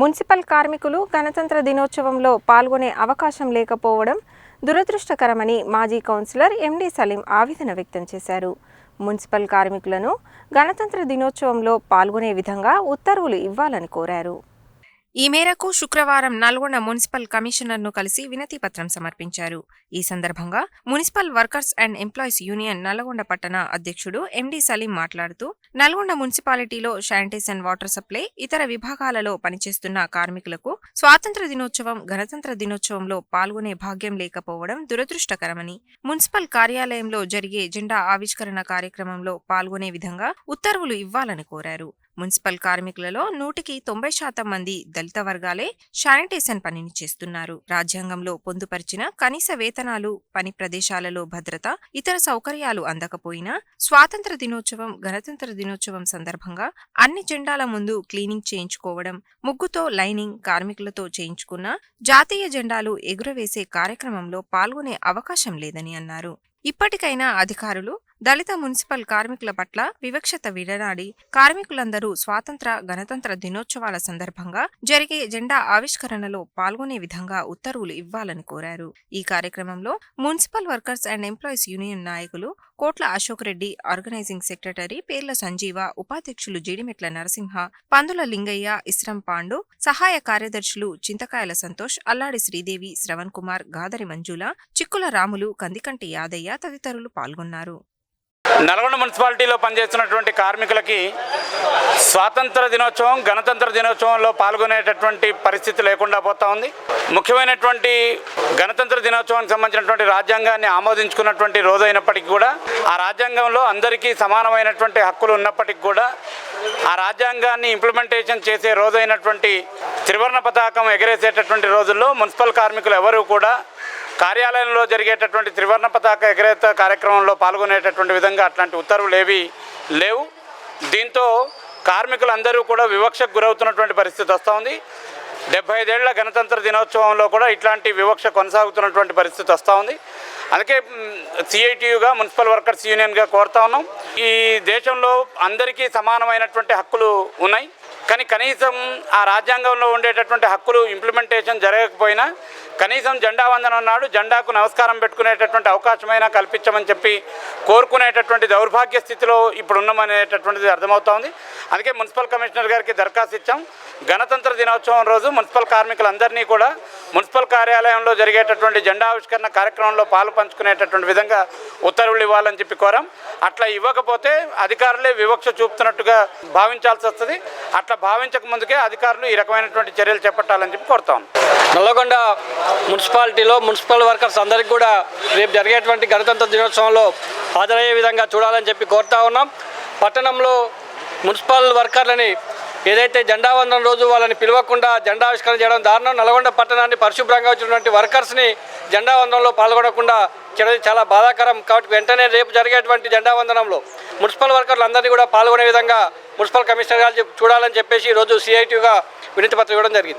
Municipal కార్మికులు గణతంత్ర దినోత్సవంలో పాల్గొనే అవకాశం లేకపోవడం దురదృష్టకరమని మాజీ కౌన్సిలర్ ఎండి సలీం ఆవేదన వ్యక్తం చేశారు. మున్సిపల్ కార్మికులను గణతంత్ర దినోత్సవంలో పాల్గొనే విధంగా ఉత్తర్వులు ఇవ్వాలని కోరారు. ఈ మేరకు శుక్రవారం నల్గొండ మున్సిపల్ కమిషనర్ను కలిసి వినతి పత్రం సమర్పించారు. ఈ సందర్భంగా municipal workers and employees union Nalgonda పట్టణ అధ్యక్షుడు ఎండి సలీం మాట్లాడుతూ నల్గొండ మున్సిపాలిటీలో శానిటేషన్ వాటర్ సప్లై ఇతర విభాగాలలో పనిచేస్తున్న కార్మికులకు స్వాతంత్ర దినోత్సవం గణతంత్ర దినోత్సవంలో పాల్గొనే భాగ్యం లేకపోవడం దురదృష్టకరమని మున్సిపల్ కార్యాలయంలో జరిగే జెండా ఆవిష్కరణ కార్యక్రమంలో పాల్గొనే విధంగా ఉత్తర్వులు ఇవ్వాలని కోరారు. మున్సిపల్ కార్మికులలో నూటికి తొంభై శాతం మంది దళిత వర్గాలే శానిటేషన్ పనిని చేస్తున్నారు. రాజ్యాంగంలో పొందుపరిచిన కనీస వేతనాలు పని ప్రదేశాలలో భద్రత ఇతర సౌకర్యాలు అందకపోయినా స్వాతంత్ర దినోత్సవం గణతంత్ర దినోత్సవం సందర్భంగా అన్ని జెండాల ముందు క్లీనింగ్ చేయించుకోవడం ముగ్గుతో లైనింగ్ కార్మికులతో చేయించుకున్న జాతీయ జెండాలు ఎగురవేసే కార్యక్రమంలో పాల్గొనే అవకాశం లేదని అన్నారు. ఇప్పటికైనా అధికారులు దళిత మున్సిపల్ కార్మికుల పట్ల వివక్షత విడనాడి కార్మికులందరూ స్వాతంత్ర గణతంత్ర దినోత్సవాల సందర్భంగా జరిగే జెండా ఆవిష్కరణలో పాల్గొనే విధంగా ఉత్తర్వులు ఇవ్వాలని కోరారు. ఈ కార్యక్రమంలో municipal workers and employees union నాయకులు కోట్ల అశోక్ రెడ్డి ఆర్గనైజింగ్ సెక్రటరీ పేర్ల సంజీవ ఉపాధ్యక్షులు జీడిమెట్ల నరసింహ పందుల లింగయ్య ఇస్రం పాండు సహాయ కార్యదర్శులు చింతకాయల సంతోష్ అల్లాడి శ్రీదేవి శ్రవణ్ కుమార్ గాదరి మంజుల చిక్కుల రాములు కందికంటి యాదయ్య తదితరులు పాల్గొన్నారు. నల్గొండ మున్సిపాలిటీలో పనిచేస్తున్నటువంటి కార్మికులకి స్వాతంత్ర దినోత్సవం గణతంత్ర దినోత్సవంలో పాల్గొనేటటువంటి పరిస్థితి లేకుండా పోతా ఉంది. ముఖ్యమైనటువంటి గణతంత్ర దినోత్సవానికి సంబంధించినటువంటి రాజ్యాంగాన్ని ఆమోదించుకున్నటువంటి రోజైనప్పటికీ కూడా ఆ రాజ్యాంగంలో అందరికీ సమానమైనటువంటి హక్కులు ఉన్నప్పటికీ కూడా ఆ రాజ్యాంగాన్ని ఇంప్లిమెంటేషన్ చేసే రోజైనటువంటి త్రివర్ణ పతాకం ఎగరేసేటటువంటి రోజుల్లో మున్సిపల్ కార్మికులు ఎవరూ కూడా కార్యాలయంలో జరిగేటటువంటి త్రివర్ణ పతాక ఎగరేత కార్యక్రమంలో పాల్గొనేటటువంటి విధంగా అట్లాంటి ఉత్తర్వులు ఏవి లేవు. దీంతో కార్మికులందరూ కూడా వివక్షకు గురవుతున్నటువంటి పరిస్థితి వస్తూ ఉంది డెబ్బై ఐదేళ్ళ గణతంత్ర దినోత్సవంలో కూడా ఇట్లాంటి వివక్ష కొనసాగుతున్నటువంటి పరిస్థితి వస్తూ ఉంది. అందుకే సిఐటియుగా మున్సిపల్ వర్కర్స్ యూనియన్గా కోరుతా ఉన్నాం. ఈ దేశంలో అందరికీ సమానమైనటువంటి హక్కులు ఉన్నాయి. కానీ కనీసం ఆ రాజ్యాంగంలో ఉండేటటువంటి హక్కులు ఇంప్లిమెంటేషన్ జరగకపోయినా కనీసం జెండా వందనం నాడు జెండాకు నమస్కారం పెట్టుకునేటటువంటి అవకాశమైనా కల్పించమని చెప్పి కోరుకునేటటువంటి దౌర్భాగ్య స్థితిలో ఇప్పుడు ఉన్నామనేటటువంటిది అర్థమవుతా ఉంది అందుకే మున్సిపల్ కమిషనర్ గారికి దరఖాస్తు ఇచ్చాం. గణతంత్ర దినోత్సవం రోజు మున్సిపల్ కార్మికులందరినీ కూడా మున్సిపల్ కార్యాలయంలో జరిగేటటువంటి జెండా ఆవిష్కరణ కార్యక్రమంలో పాలు పంచుకునేటటువంటి విధంగా ఉత్తర్వులు ఇవ్వాలని చెప్పి కోరాం. అట్లా ఇవ్వకపోతే అధికారులే వివక్ష చూపుతున్నట్టుగా భావించాల్సి వస్తుంది. అట్లా భావించక ముందుకే అధికారులు ఈ రకమైనటువంటి చర్యలు చేపట్టాలని చెప్పి కోరుతాం. నల్లగొండ మున్సిపాలిటీలో మున్సిపల్ వర్కర్స్ అందరికీ కూడా రేపు జరిగేటువంటి గణతంత్ర దినోత్సవంలో హాజరయ్యే విధంగా చూడాలని చెప్పి కోరుతా ఉన్నాం. పట్టణంలో మున్సిపల్ వర్కర్లని ఏదైతే జెండా వందనం రోజు వాళ్ళని పిలవకుండా జెండా ఆవిష్కరణ చేయడం దారుణం. నల్గొండ పట్టణాన్ని పరిశుభ్రంగా వచ్చినటువంటి వర్కర్స్ని జెండా వందనంలో పాల్గొనకుండా చేయడం చాలా బాధాకరం. కాబట్టి వెంటనే రేపు జరిగేటువంటి జెండా వందనంలో మున్సిపల్ వర్కర్లు అందరినీ కూడా పాల్గొనే విధంగా మున్సిపల్ కమిషనర్ గారు చూడాలని చెప్పేసి ఈరోజు సిఐటిగా వినతి పత్రం ఇవ్వడం జరిగింది.